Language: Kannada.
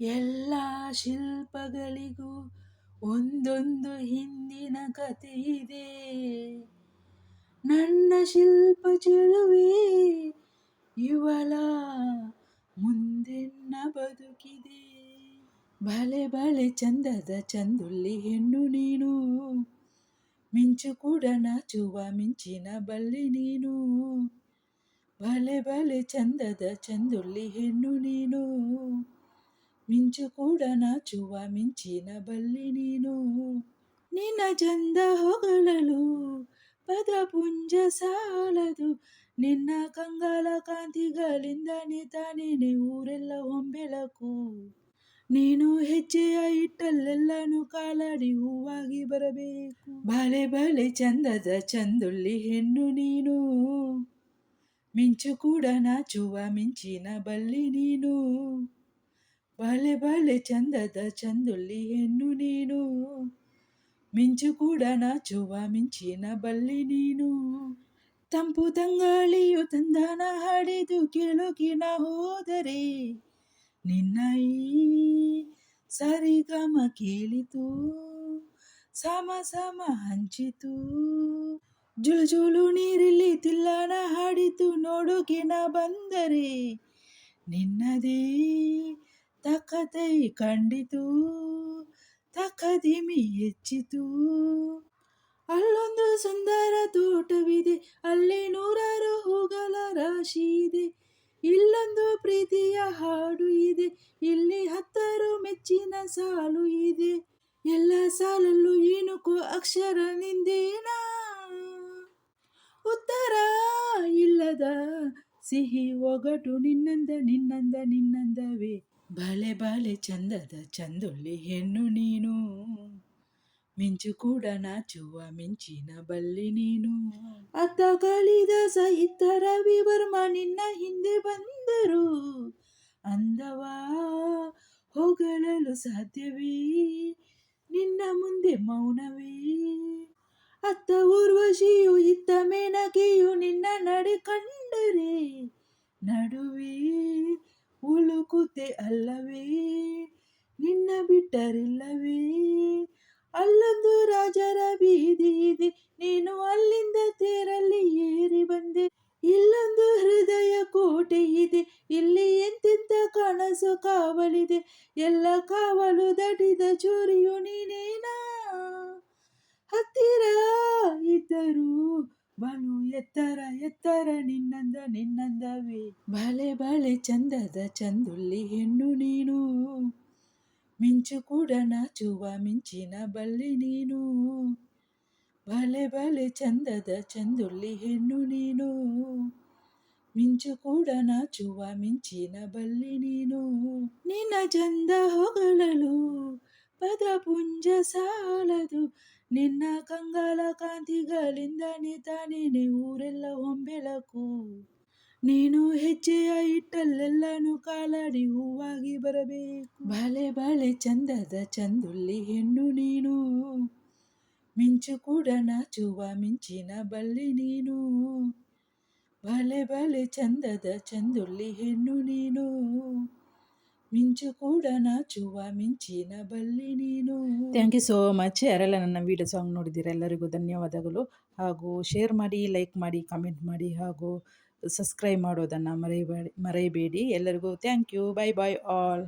ಎಲ್ಲ ಶಿಲ್ಪಗಳಿಗೂ ಒಂದೊಂದು ಹಿಂದಿನ ಇದೆ ನನ್ನ ಶಿಲ್ಪ ಚೆಲುವೆ ಇವಳ ಮುಂದೆನ್ನ ಬದುಕಿದೆ. ಬಲೆ ಬಲೆ ಚಂದದ ಚಂದುಳ್ಳಿ ಹೆಣ್ಣು ನೀನು. ಮಿಂಚು ಕೂಡ ನಾಚುವ ಮಿಂಚಿನ ಬಳ್ಳಿ ನೀನು. ಬಲೆ ಬಲೆ ಚಂದದ ಚಂದುಳ್ಳಿ ಹೆಣ್ಣು ನೀನು. ಮಿಂಚು ಕೂಡ ನಾಚುವ ಮಿಂಚಿನ ಬಲ್ಲಿ ನೀನು. ನಿನ್ನ ಚಂದ ಹೊಗಳಲು ಪದಪುಂಜ ಸಾಲದು. ನಿನ್ನ ಕಂಗಾಲ ಕಾಂತಿಗಳಿಂದ ತಾನೇನೆ ಊರೆಲ್ಲ ಹೊಂಬೆಳಕು. ನೀನು ಹೆಜ್ಜೆಯ ಇಟ್ಟಲ್ಲೆಲ್ಲನೂ ಕಾಲಾಡಿ ಹೂವಾಗಿ ಬರಬೇಕು. ಬಾಳೆ ಬಾಳೆ ಚಂದದ ಚಂದುಳ್ಳಿ ಹೆಣ್ಣು ನೀನು. ಮಿಂಚು ಕೂಡ ನಾಚುವ ಮಿಂಚಿನ ಬಲ್ಲಿ ನೀನು. ಬಾಳೆ ಬಾಳೆ ಚಂದದ ಚಂದುಳ್ಳಿ ಹೆಣ್ಣು ನೀನು. ಮಿಂಚು ಕೂಡ ನಾಚುವ ಮಿಂಚಿನ ಬಳ್ಳಿ ನೀನು. ತಂಪು ತಂಗಾಳಿಯು ತಂದನ ಹಾಡಿದು ಕೆಳಗಿನ ಹೋದರೆ ನಿನ್ನ ಈ ಸರಿಗಮ ಕೇಳಿತು. ಸಮ ಸಮ ಹಂಚಿತು. ಜುಳು ಜುಳು ನೀರಿಲ್ಲಿ ತಿಲ್ಲನ ಹಾಡಿತು ನೋಡುಗಿನ ಬಂದರೆ ನಿನ್ನದೇ ತಕತೈ ಕಂಡಿತು, ತಕದಿಮಿ ಹೆಚ್ಚಿತು. ಅಲ್ಲೊಂದು ಸುಂದರ ತೋಟವಿದೆ, ಅಲ್ಲಿ ನೂರಾರು ಹೂಗಳ ರಾಶಿ ಇದೆ. ಇಲ್ಲೊಂದು ಪ್ರೀತಿಯ ಹಾಡು ಇದೆ, ಇಲ್ಲಿ ಹತ್ತಾರು ಮೆಚ್ಚಿನ ಸಾಲು ಇದೆ. ಎಲ್ಲ ಸಾಲಲ್ಲೂ ಏನುಕೋ ಅಕ್ಷರ ನಿಂದೇನ? ಉತ್ತರ ಇಲ್ಲದ ಸಿಹಿ ಒಗಟು ನಿನ್ನಂದ ನಿನ್ನಂದ, ನಿನ್ನಂದವೇ? ಬಲೆ ಬಲೆ ಚಂದದ ಚಂದುಳ್ಳಿ ಹೆಣ್ಣು ನೀನು. ಮಿಂಚು ಕೂಡ ನಾಚುವ ಮಿಂಚಿನ ಬಳ್ಳಿ ನೀನು. ಅತ್ತ ಕಲಿದ ರವಿ ವರ್ಮ ನಿನ್ನ ಹಿಂದೆ ಬಂದರು. ಅಂದವಾ ಹೊಗಳಲು ಸಾಧ್ಯವೇ? ನಿನ್ನ ಮುಂದೆ ಮೌನವೇ? ಅತ್ತ ಊರ್ವಶಿಯು ಇತ್ತ ಮೇನಕೆಯು ನಿನ್ನ ನಡೆ ಕಂಡರೆ. ನಡುವೆ ಉಳುಕುತೆ ಅಲ್ಲವೇ? ನಿನ್ನ ಬಿಟ್ಟರಿಲ್ಲವೇ? ಅಲ್ಲೊಂದು ರಾಜರ ಬೀದಿ ಇದೆ. ನೀನು ಅಲ್ಲಿಂದ ತೇರಲ್ಲಿ ಏರಿ ಬಂದೆ. ಇಲ್ಲೊಂದು ಹೃದಯ ಕೋಟೆ ಇದೆ. ಇಲ್ಲಿ ಎಂತೆಂತ ಕನಸು ಕಾವಲಿದೆ. ಎಲ್ಲ ಕಾವಲು ದಟಿದ ಚೋರಿಯು ನೀನೇನಾ? ಹತ್ತಿರ ಇದ್ದರು ಬಲು ಎತ್ತರ ಎತ್ತರ ನಿನ್ನಂದ, ನಿನ್ನಂದವೇ. ಬಲೆ ಬಲೆ ಚಂದದ ಚಂದುಳ್ಳಿ ಹೆಣ್ಣು ನೀನು. ಮಿಂಚು ಕೂಡ ನಾಚುವ ಮಿಂಚಿನ ಬಳ್ಳಿ ನೀನು. ಬಲೆ ಬಲೆ ಚಂದದ ಚಂದುಳ್ಳಿ ಹೆಣ್ಣು ನೀನು. ಮಿಂಚು ಕೂಡ ನಾಚುವ ಮಿಂಚಿನ ಬಳ್ಳಿ ನೀನು. ನಿನ್ನ ಚಂದ ಹೊಗಳಲು ಪುಂಜ ಸಾಲದು ನಿನ್ನ ಕಂಗಾಲ ಕಾಂತಿಗಳಿಂದ ತಾನೇನೆ ಊರೆಲ್ಲ ಹೊಂಬೆಳಕು ನೀನು ಹೆಜ್ಜೆಯ ಇಟ್ಟಲ್ಲೆಲ್ಲನೂ ಕಾಲಾಡಿ ಹೂವಾಗಿ ಬರಬೇಕು. ಬಾಳೆ ಬಾಳೆ ಚಂದದ ಚಂದುಳ್ಳಿ ಹೆಣ್ಣು ನೀನು. ಮಿಂಚು ಕೂಡ ನಾಚುವ ಮಿಂಚಿನ ಬಳ್ಳಿ ನೀನು. ಬಾಳೆ ಬಾಳೆ ಚಂದದ ಚಂದುಳ್ಳಿ ಹೆಣ್ಣು ನೀನು. ಮಿಂಚು ಕೂಡ ನಾಚುವ, ಮಿಂಚಿನ ಬಳ್ಳಿ ನೀನು. ಥ್ಯಾಂಕ್ ಯು ಸೋ ಮಚ್ ಯಾರೆಲ್ಲ ನನ್ನ ವೀಡಿಯೋ ಸಾಂಗ್ ನೋಡಿದ್ದೀರ, ಎಲ್ಲರಿಗೂ ಧನ್ಯವಾದಗಳು. ಹಾಗೂ ಶೇರ್ ಮಾಡಿ ಲೈಕ್ ಮಾಡಿ ಕಮೆಂಟ್ ಮಾಡಿ, ಹಾಗೂ ಸಬ್ಸ್ಕ್ರೈಬ್ ಮಾಡೋದನ್ನು ಮರೆಯಬೇಡಿ ಮರೆಯಬೇಡಿ. ಎಲ್ಲರಿಗೂ thank you bye bye all